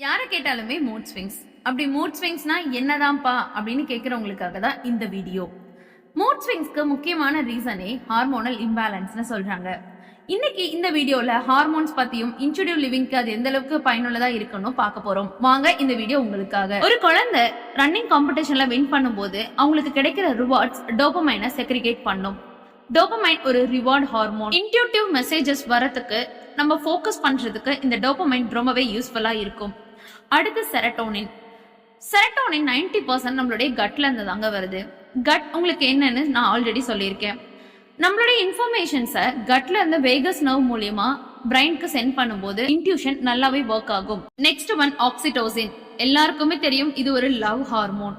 யாரை கேட்டாலுமே mood swings அப்படி மூட் ஸ்விங்ஸ்னா என்னதான்ப்பா அப்படின்னு கேட்குறவங்களுக்காக தான் இந்த வீடியோ மூட் ஸ்விங்ஸ்க்கு முக்கியமான ரீசனே ஹார்மோனல் இம்பேலன்ஸ்னு சொல்றாங்க. இன்னைக்கு இந்த வீடியோல ஹார்மோன்ஸ் பத்தியும் இன்ஸ்டிடியூட் லிவிங்க்கு அது எந்த அளவுக்கு பயனுள்ளதா இருக்கணும் பார்க்க போறோம். வாங்க இந்த வீடியோ உங்களுக்காக. ஒரு குழந்தை ரன்னிங் காம்படிஷன்ல வின் பண்ணும்போது அவங்களுக்கு கிடைக்கிற ரிவார்ட்ஸ் டோபமைனை செக்ரிகேட் பண்ணும். டோபமைன் ஒரு ரிவார்ட் ஹார்மோன் இன்டியூட்டிவ் மெசேஜஸ் வரத்துக்கு நம்ம ஃபோக்கஸ் பண்றதுக்கு இந்த டோபமைன் ரொம்பவே யூஸ்ஃபுல்லா இருக்கும். அடுத்து செரட்டோனின் செரட்டோனின் 90% பர்சன்ட் நம்மளுடைய கட்ல இருந்து தாங்க வருது. கட் உங்களுக்கு என்னன்னு நான் ஆல்ரெடி சொல்லியிருக்கேன். நம்மளுடைய இன்ஃபர்மேஷன்ஸை கட்ல இருந்து வேகஸ் நர்வ் மூலியமா பிரைன்க்கு சென்ட் பண்ணும்போது இன்ட்யூஷன் நல்லாவே ஒர்க் ஆகும். நெக்ஸ்ட் ஒன் ஆக்சிடோசின் எல்லாருக்குமே தெரியும் இது ஒரு லவ் ஹார்மோன்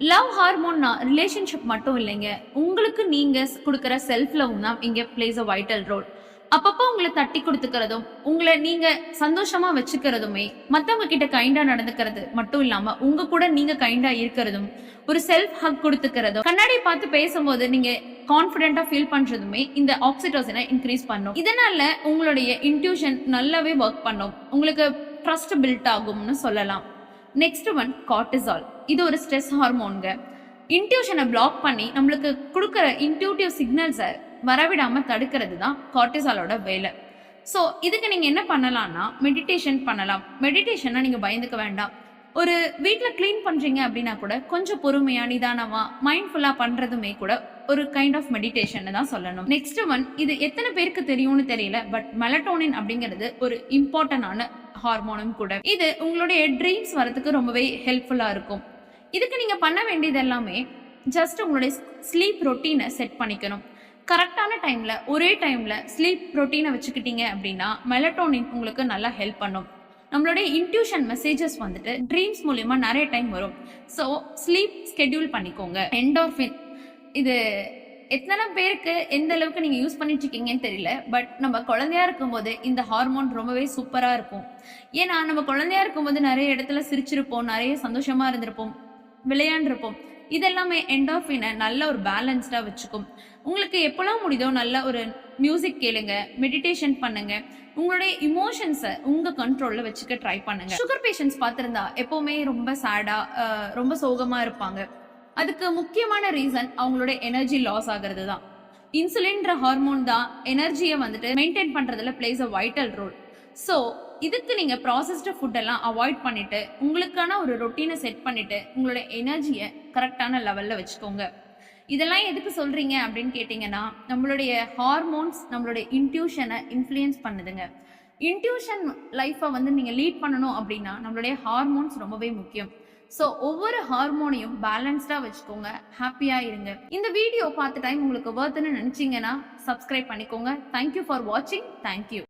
லவ் ஹார்மோன்னா ரிலேஷன்ஷிப் மட்டும் இல்லைங்க. உங்களுக்கு நீங்க கொடுக்குற செல்ஃப் லவ் தான் இங்க பிளேஸ் அ வைட்டல் ரோல் அப்பப்போ உங்களை தட்டி கொடுத்துக்கிறதும் உங்களை நீங்க சந்தோஷமா வச்சுக்கிறதுமே மத்தவங்க கிட்ட கைண்டா நடந்துக்கிறது மட்டும் இல்லாம உங்க கூட நீங்க கைண்டா இருக்கிறதும் ஒரு செல்ஃப் ஹக் கொடுத்துக்கிறதும் கண்ணாடி பார்த்து பேசும்போது நீங்க கான்பிடென்டா ஃபீல் பண்றதுமே இந்த ஆக்சிடோசனை இன்க்ரீஸ் பண்ணும். இதனால உங்களுடைய இன்ட்யூஷன் நல்லாவே ஒர்க் பண்ணும். உங்களுக்கு ட்ரஸ்ட் பில்ட் ஆகும்னு சொல்லலாம். நெக்ஸ்ட் ஒன் கார்டிசால் இது ஒரு ஸ்ட்ரெஸ் ஹார்மோனுங்க இன்ட்யூஷனை பிளாக் பண்ணி நம்மளுக்கு கொடுக்குற இன்ட்யூட்டிவ் சிக்னல்ஸை வரவிடாமல் தடுக்கிறது தான் கார்டிசாலோட வேலை. ஸோ இதுக்கு நீங்கள் என்ன பண்ணலாம்னா மெடிடேஷன் பண்ணலாம். மெடிடேஷன்னா நீங்கள் பயந்துக்க வேண்டாம். ஒரு வீட்டில் க்ளீன் பண்ணுறீங்க அப்படின்னா கூட கொஞ்சம் பொறுமையாக நிதானமாக மைண்ட்ஃபுல்லாக பண்ணுறதுமே கூட ஒரு கைண்ட் ஆஃப் மெடிடேஷன் தான் சொல்லணும். நெக்ஸ்ட் ஒன் இது எத்தனை பேருக்கு தெரியும்னு தெரியல பட் மெலட்டோனின் அப்படிங்கிறது ஒரு இம்பார்ட்டன்டான ஹார்மோனும் கூட. இது உங்களுடைய ட்ரீம்ஸ் வரதுக்கு ரொம்பவே ஹெல்ப்ஃபுல்லாக இருக்கும். இதுக்கு நீங்கள் பண்ண வேண்டியது எல்லாமே ஜஸ்ட் உங்களுடைய ஸ்லீப் ரொட்டீனை செட் பண்ணிக்கணும். கரெக்டான டைமில் ஒரே டைமில் ஸ்லீப் ரொட்டீனை வச்சுக்கிட்டீங்க அப்படின்னா மெலட்டோனின் உங்களுக்கு நல்லா ஹெல்ப் பண்ணும். நம்மளுடைய இன்ட்யூஷன் மெசேஜஸ் வந்துட்டு ட்ரீம்ஸ் மூலயமா நிறைய டைம் வரும். ஸோ ஸ்லீப் ஸ்கெட்யூல் பண்ணிக்கோங்க. என்டோர்ஃபின் இது எத்தனை பேருக்கு எந்த அளவுக்கு நீங்கள் யூஸ் பண்ணிட்டு இருக்கீங்கன்னு தெரியல பட் நம்ம குழந்தையா இருக்கும்போது இந்த ஹார்மோன் ரொம்பவே சூப்பராக இருக்கும். ஏன்னா நம்ம குழந்தையா இருக்கும்போது நிறைய இடத்துல சிரிச்சிருப்போம் நிறைய சந்தோஷமா இருந்திருப்போம் விளையாண்டிருப்போம். இதெல்லாமே என்டார்ஃபினை நல்ல ஒரு பேலன்ஸ்டாக வச்சுக்கும். உங்களுக்கு எப்போல்லாம் முடியுதோ நல்ல ஒரு மியூசிக் கேளுங்க மெடிடேஷன் பண்ணுங்க. உங்களுடைய இமோஷன்ஸை உங்க கண்ட்ரோல்ல வச்சுக்க ட்ரை பண்ணுங்க. சுகர் பேஷண்ட்ஸ் பார்த்திருந்தா எப்பவுமே ரொம்ப சேடா ரொம்ப சோகமா இருப்பாங்க. அதுக்கு முக்கியமான ரீசன் அவங்களோட எனர்ஜி லாஸ் ஆகிறது தான் இன்சுலின்ற ஹார்மோன் தான் எனர்ஜியை வந்துட்டு மெயின்டைன் பண்றதுல plays a vital role so இதுக்கு நீங்க ப்ராசஸ்டு ஃபுட் எல்லாம் அவாய்ட் பண்ணிட்டு உங்களுக்கான ஒரு ரொட்டீனை செட் பண்ணிட்டு உங்களோட எனர்ஜியை கரெக்டான லெவல்ல வச்சுக்கோங்க. இதெல்லாம் எதுக்கு சொல்றீங்க அப்படின்னு கேட்டிங்கன்னா நம்மளுடைய ஹார்மோன்ஸ் நம்மளுடைய இன்ட்யூஷனை இன்ஃப்ளூயன்ஸ் பண்ணுதுங்க. இன்ட்யூஷன் லைஃப்பை வந்து நீங்கள் லீட் பண்ணணும் அப்படின்னா நம்மளுடைய ஹார்மோன்ஸ் ரொம்பவே முக்கியம். ஸோ ஒவ்வொரு ஹார்மோனையும் பேலன்ஸ்டாக வச்சுக்கோங்க ஹாப்பியாக இருங்க. இந்த வீடியோ பார்த்த டைம் உங்களுக்கு ஒர்த்துன்னு நினச்சிங்கன்னா சப்ஸ்கிரைப் பண்ணிக்கோங்க. தேங்க்யூ ஃபார் வாட்சிங் தேங்க்யூ